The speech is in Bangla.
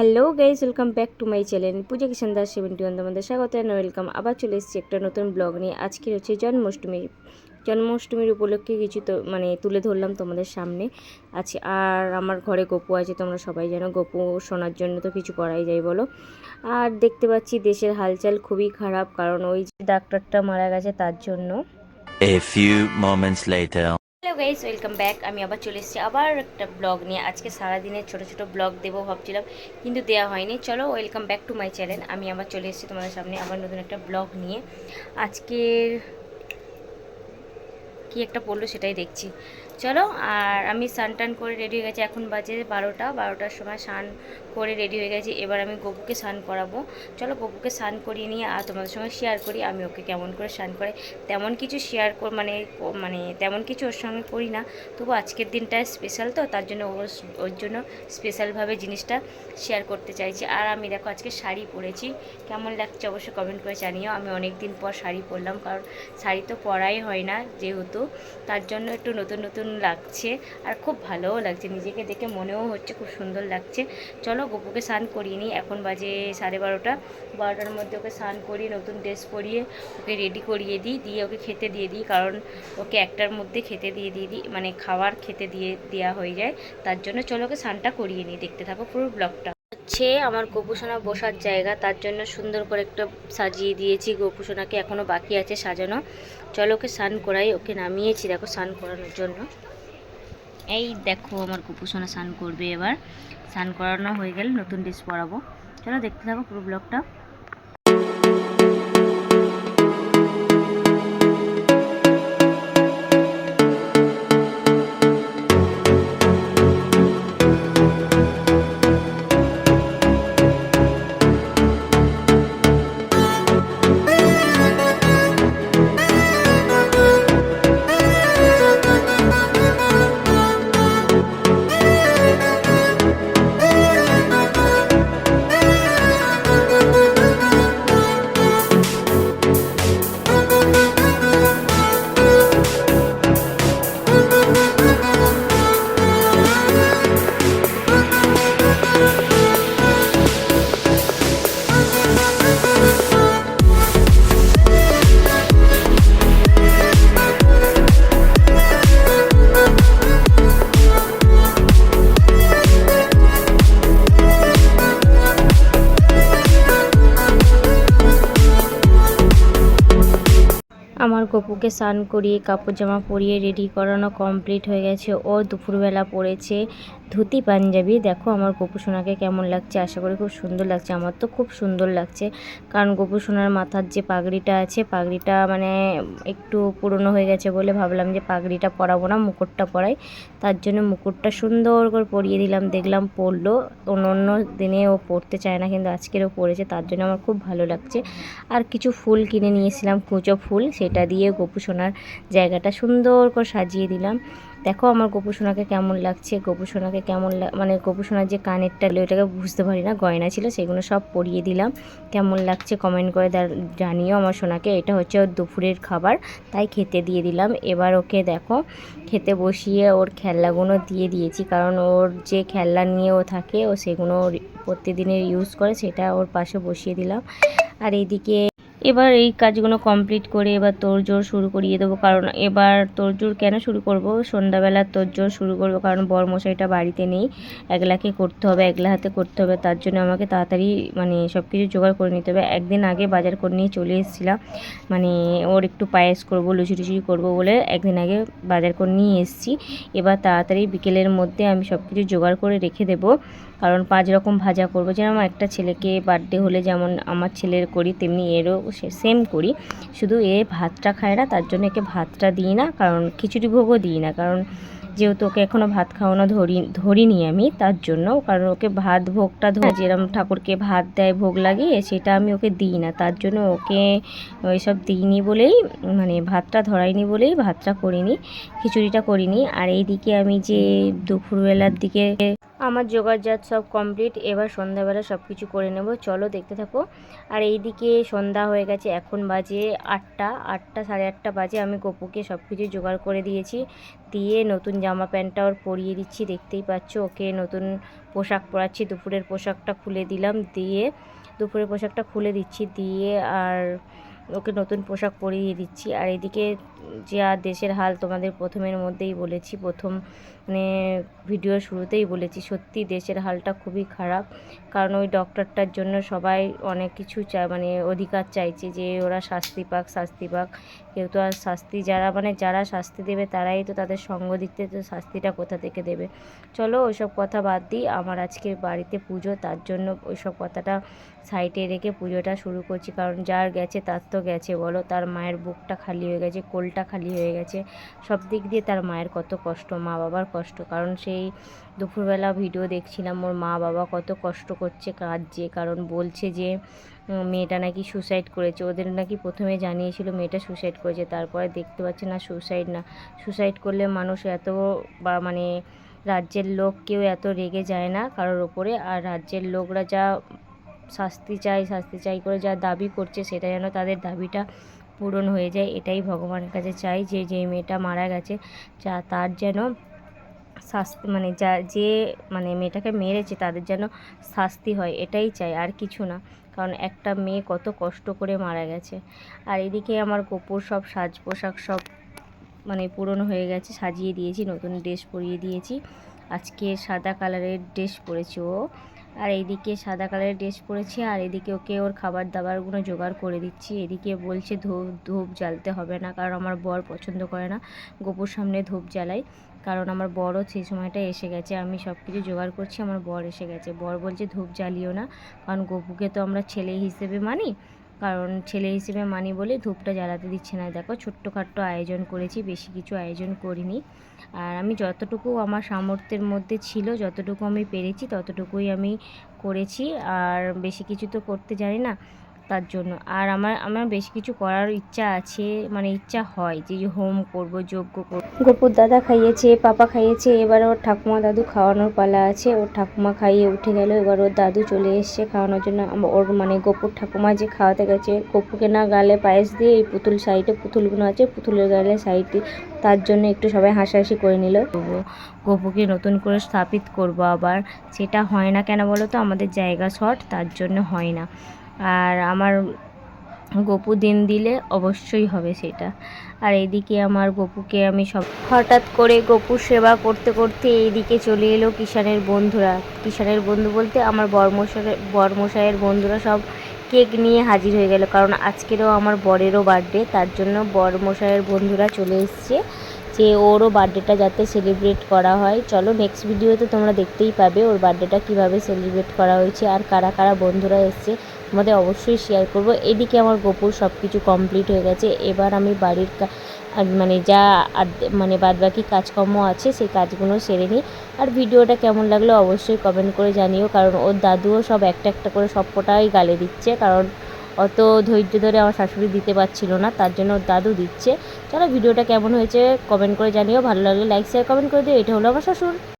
Hello guys welcome back to my channel Puja Kishan Das seventy one তোমাদের স্বাগত অ্যান্ড ওয়েলকাম। আবার চলে এসেছি একটা নতুন ব্লগ নিয়ে। আজকে হচ্ছে জন্মাষ্টমী। জন্মাষ্টমীর উপলক্ষে কিছু তো মানে তুলে ধরলাম তোমাদের সামনে। আছে আর আমার ঘরে গপু আছে, তোমরা সবাই জানো। গপু শোনার জন্য তো কিছু করাই যায়, বলো। আর দেখতে পাচ্ছি দেশের হালচাল খুবই খারাপ, কারণ ওই যে ডাক্তারটা মারা গেছে তার জন্য। A few moments later. Hello guys welcome back আমি আবার চলে এসেছি আবার একটা ব্লগ নিয়ে। আজকে সারাদিনের ছোট ছোট ব্লগ দেবো ভাবছিলাম, কিন্তু দেওয়া হয়নি। চলো welcome back to my channel আমি আবার চলে এসেছি তোমাদের সামনে আবার নতুন একটা ব্লগ নিয়ে। আজকের কি একটা পড়ল সেটাই দেখছি। চলো, আর আমি স্নান টান করে রেডি হয়ে গেছি। এখন বাজে বারোটা। বারোটার সময় স্নান করে রেডি হয়ে গেছি। এবার আমি গপুকে স্নান করাবো। চলো গপুকে স্নান করিয়ে নিয়ে আর তোমাদের সঙ্গে শেয়ার করি। আমি ওকে কেমন করে স্নান করে তেমন কিছু শেয়ার মানে মানে তেমন কিছু ওর সঙ্গে করি না। তবু আজকের দিনটা স্পেশাল তো, তার জন্য ওর ওর জন্য স্পেশালভাবে জিনিসটা শেয়ার করতে চাইছি। আর আমি দেখো আজকে শাড়ি পরেছি। কেমন লাগছে অবশ্যই কমেন্ট করে জানিও। আমি অনেক দিন পর শাড়ি পরলাম, কারণ শাড়ি তো পরাই হয় না যেহেতু। তার জন্য একটু নতুন নতুন লাগছে। আর খুব ভালোও লাগছে। নিজেকে দেখে মনেও হচ্ছে খুব সুন্দর লাগছে। চলো গপুকে স্নান করিয়ে নিই এখন বাজে সাড়ে বারোটা। বারোটার মধ্যে ওকে স্নান করিয়ে, নতুন ড্রেস পরিয়ে ওকে রেডি করিয়ে দিই। দিয়ে ওকে খেতে দিয়ে দিই, কারণ ওকে একটার মধ্যে খেতে দিয়ে দিয়ে দিই মানে খাবার খেতে দিয়ে দেওয়া হয়ে যায়। তার জন্য চলো ওকে স্নানটা করিয়ে নিই। দেখতে থাকো পুরো ব্লগটা। হচ্ছে আমার গোপুসোনা বসার জায়গা, তার জন্য সুন্দর করে একটা সাজিয়ে দিয়েছি। গোপুসোনাকে এখনও বাকি আছে সাজানো। চলো ওকে স্নান করাই, ওকে নামিয়েছি, দেখো স্নান করানোর জন্য। এই দেখো আমার কুপুসোনা স্নান করবে এবার। স্নান করানো হয়ে গেলে নতুন ড্রেস পরাবো। চলো দেখতে থাকো পুরো ব্লগটা গপুকে স্নান করিয়ে কাপড় জামা পরিয়ে রেডি করানো কমপ্লিট হয়ে গেছে। ও দুপুরবেলা পরেছে ধুতি, পাঞ্জাবি। দেখো আমার গপু সোনাকে কেমন লাগছে। আশা করি খুব সুন্দর লাগছে। আমার তো খুব সুন্দর লাগছে। কারণ গপু সোনার মাথার যে পাগড়িটা আছে, পাগড়িটা মানে একটু পুরনো হয়ে গেছে বলে ভাবলাম যে পাগড়িটা পরাবো না, মুকুটটা পরাই। তার জন্য মুকুটটা সুন্দর করে পরিয়ে দিলাম। দেখলাম পরলো। অন্য অন্য দিনে ও পরতে চায় না, কিন্তু আজকেরও পরেছে। তার জন্য আমার খুব ভালো লাগছে। আর কিছু ফুল কিনে নিয়েছিলাম, কুচো ফুল। সেটা দিয়ে গোপু সোনার জায়গাটা সুন্দর করে সাজিয়ে দিলাম। দেখো আমার গোপু সোনাকে কেমন লাগছে, গোপু সোনাকে কেমন মানে গোপু সোনার যে কানেরটা ওইটাকে বুঝতে পারি না, গয়না ছিল, সেগুলো সব পরিয়ে দিলাম। কেমন লাগছে কমেন্ট করে জানিও আমার সোনাকে, এটা হচ্ছে ওর দুপুরের খাবার, তাই খেতে দিয়ে দিলাম। এবার ওকে দেখো, খেতে বসিয়ে ওর খেলনাগুলো দিয়ে দিয়েছি, কারণ ওর যে খেলনা নিয়ে ও থাকে, ও সেগুলো প্রতিদিনের ইউজ করে, সেটা ওর পাশে বসিয়ে দিলাম। আর এইদিকে এবার এই কাজগুলো কমপ্লিট করে এবার তোড়জোড় শুরু করিয়ে দেবো। কারণ এবার তোড়জোড় কেন শুরু করব? সন্ধ্যাবেলা তোড়জোড় শুরু করব কারণ বরমশাইটা বাড়িতে নেই। একলাকে করতে হবে, একলা হাতে করতে হবে। তার জন্য আমাকে তাড়াতাড়ি মানে সব কিছু জোগাড় করে নিতে হবে। একদিন আগে বাজার করে নিয়ে চলে এসেছিলাম। মানে ওর একটু পায়েস করব, লুচি টুচি করব বলে একদিন আগে বাজার করে নিয়ে এসেছি। এবার তাড়াতাড়ি বিকেলের মধ্যে আমি সব কিছু জোগাড় করে রেখে দেবো। কারণ পাঁচ রকম ভাজা করব। যেমন একটা ছেলেকে বার্থডে হলে যেমন আমার ছেলের করি, তেমনি এরও সেম করি। শুধু এ ভাতটা খায় না তার জন্য একে ভাতটা দিই না কারণ খিচুড়ি ভোগও দিই না। কারণ যেহেতু ওকে এখনও ভাত খাওয়ানো ধরি ধরিনি আমি তার জন্য। কারণ ওকে ভাত ভোগটা ধরে যেরকম ঠাকুরকে ভাত দেয় ভোগ লাগিয়ে সেটা আমি ওকে দিই না। তার জন্য ওকে ওইসব দিইনি বলেই মানে ভাতটা ধরাইনি বলেই ভাতটা করিনি খিচুড়িটা করিনি। আর এইদিকে আমি যে দুপুরবেলার দিকে আমার জোগাড়জাত সব কমপ্লিট এবার সন্ধ্যাবেলা সব কিছু করে নেব। চলো দেখতে থাকো। আর এইদিকে সন্ধ্যা হয়ে গেছে, এখন বাজে আটটা আটটা সাড়ে আটটা বাজে। আমি গপুকে সব কিছু জোগাড় করে দিয়েছি, দিয়ে নতুন জামা প্যান্টটা ওর পরিয়ে দিচ্ছি। দেখতেই পাচ্ছ, ওকে নতুন পোশাক পরাচ্ছি, দুপুরের পোশাকটা খুলে দিলাম, দিয়ে দুপুরের পোশাকটা খুলে দিচ্ছি, দিয়ে আর ওকে নতুন পোশাক পরিয়ে দিচ্ছি। আর এদিকে যা দেশের হাল তোমাদের প্রথমের মধ্যেই বলেছি, প্রথম ভিডিওর শুরুতেই বলেছি সত্যি দেশের হালটা খুবই খারাপ। কারণ ওই ডক্টরটার জন্য সবাই অনেক কিছু চায় মানে অধিকার চাইছে যে ওরা শাস্তি পাক শাস্তি পাক। কেউ তো আর শাস্তি, যারা মানে যারা শাস্তি দেবে তারাই তো তাদের সঙ্গ দিতে, তো শাস্তিটা কোথা থেকে দেবে? চলো ওইসব কথা বাদ দিই, আমার আজকে বাড়িতে পুজো, তার জন্য ওইসব কথাটা সাইডে রেখে পুজোটা শুরু করছি। কারণ যার গেছে তার তো গেছে, বলো। তার মায়ের বুকটা খালি হয়ে গেছে, কোলটা খালি হয়ে গেছে। সব দিক দিয়ে তার মায়ের কত কষ্ট মা বাবার কষ্ট। কারণ সেই দুপুরবেলা ভিডিও দেখছিলাম, ওর মা বাবা কত কষ্ট করছে, কাঁদছে। কারণ বলছে যে মেয়েটা নাকি সুসাইড করেছে। ওদের নাকি প্রথমে জানিয়েছিল মেয়েটা সুসাইড করেছে, তারপরে দেখতে পাচ্ছে না সুসাইড না। সুসাইড করলে মানুষ এত বা মানে রাজ্যের লোক কেউ এত রেগে যায় না কারোর ওপরে আর রাজ্যের লোকরা যা শাস্তি চাই শাস্তি চাই করে যা দাবি করছে, সেটা যেন তাদের দাবিটা পূরণ হয়ে যায়, এটাই ভগবানের কাছে চাই। যে যে মেয়েটা মারা গেছে, যা তার যেন শাস্তি মানে যা, যে মানে মেয়েটাকে মেরেছে তাদের যেন শাস্তি হয়, এটাই চাই, আর কিছু না। কারণ একটা মেয়ে কত কষ্ট করে মারা গেছে। আর এদিকে আমার গোপুর সব সাজ পোশাক সব মানে পুরনো হয়ে গেছে, সাজিয়ে দিয়েছি, নতুন ড্রেস পরিয়ে দিয়েছি। আজকে সাদা কালারের ড্রেস পরেছে ও। আর এইদিকে সাদা কালারের ড্রেস পরেছে, আর এদিকে ওকে ওর খাবার দাবারগুলো জোগাড় করে দিচ্ছি। এদিকে বলছে ধূপ ধূপ জ্বালতে হবে না, কারণ আমার বর পছন্দ করে না। গোপুর সামনে ধূপ জ্বালাই, কারণ আমার বড়ও সেই সময়টা এসে গেছে। আমি সব কিছু জোগাড় করছি, আমার বর এসে গেছে। বর বলছে, ধূপ জ্বালিও না, কারণ গোপুকে তো আমরা ছেলে হিসেবে মানি কারণ ছেলে হিসেবে মানি বলে ধূপটা জ্বালাতে দিচ্ছে না। দেখো, ছোট্টখাট্ট আয়োজন করেছি, বেশি কিছু আয়োজন করিনি। আর আমি যতটুকু আমার সামর্থ্যের মধ্যে ছিল, যতটুকু আমি পেরেছি, ততটুকুই আমি করেছি। আর বেশি কিছু তো করতে জানি না। তার জন্য। আর আমার আমার বেশি কিছু করার ইচ্ছা আছে মানে ইচ্ছা হয় যে হোম করব যজ্ঞ করব। গোপুর দাদা খাইয়েছে পাপা খাইয়েছে এবার ওর ঠাকুমা দাদু খাওয়ানোর পালা আছে। ওর ঠাকুমা খাইয়ে উঠে গেল এবার ওর দাদু চলে এসছে খাওয়ানোর জন্য। ওর মানে গোপুর ঠাকুমা যে খাওয়াতে গেছে গপুকে না গালে পায়েস দিয়ে এই পুতুল সাইডে পুতুলগুলো আছে পুতুলের গালে সাইডে তার জন্য একটু সবাই হাসাহাসি করে নিল। গপুকে নতুন করে স্থাপিত করব আবার। সেটা হয় না কেন বলো তো? আমাদের জায়গা শর্ট তার জন্য হয় না। আর আমার গপু দিন দিলে অবশ্যই হবে সেটা। আর এইদিকে আমার গপুকে আমি সব হঠাৎ করে গপুর সেবা করতে করতে এইদিকে চলে এলো কিষানের বন্ধুরা। কিষানের বন্ধু বলতে আমার বর্মশাই, বর্মশাইয়ের বন্ধুরা সব কেক নিয়ে হাজির হয়ে গেল। কারণ আজকেরও আমার বরেরও বার্থডে, তার জন্য বর্মশাইয়ের বন্ধুরা চলে এসছে যে ওরও বার্থডেটা যাতে সেলিব্রেট করা হয়। চলো নেক্সট ভিডিওতে তোমরা দেখতেই পাবে ওর বার্থডেটা কীভাবে সেলিব্রেট করা হয়েছে আর কারা কারা বন্ধুরা এসছে। তোমাদের অবশ্যই শেয়ার করব। এদিকে আমার গোপুর সব কিছু কমপ্লিট হয়ে গেছে। এবার আমি বাড়ির মানে যা মানে বাদবাকি কাজকর্ম আছে, সেই কাজগুলো সেরে নিই। আর ভিডিওটা কেমন লাগল অবশ্যই কমেন্ট করে জানিও, কারণ ওর দাদুও সব একটা একটা করে সব কটাই গালে দিচ্ছে। কারণ অত ধৈর্য ধরে আমার শাশুড়ি দিতে পারছিল না, তার জন্য ওর দাদু দিচ্ছে। চলো ভিডিওটা কেমন হয়েছে কমেন্ট করে জানিও। ভালো লাগলে লাইক শেয়ার কমেন্ট করে দিও। এটা হলো আমার শাশুড়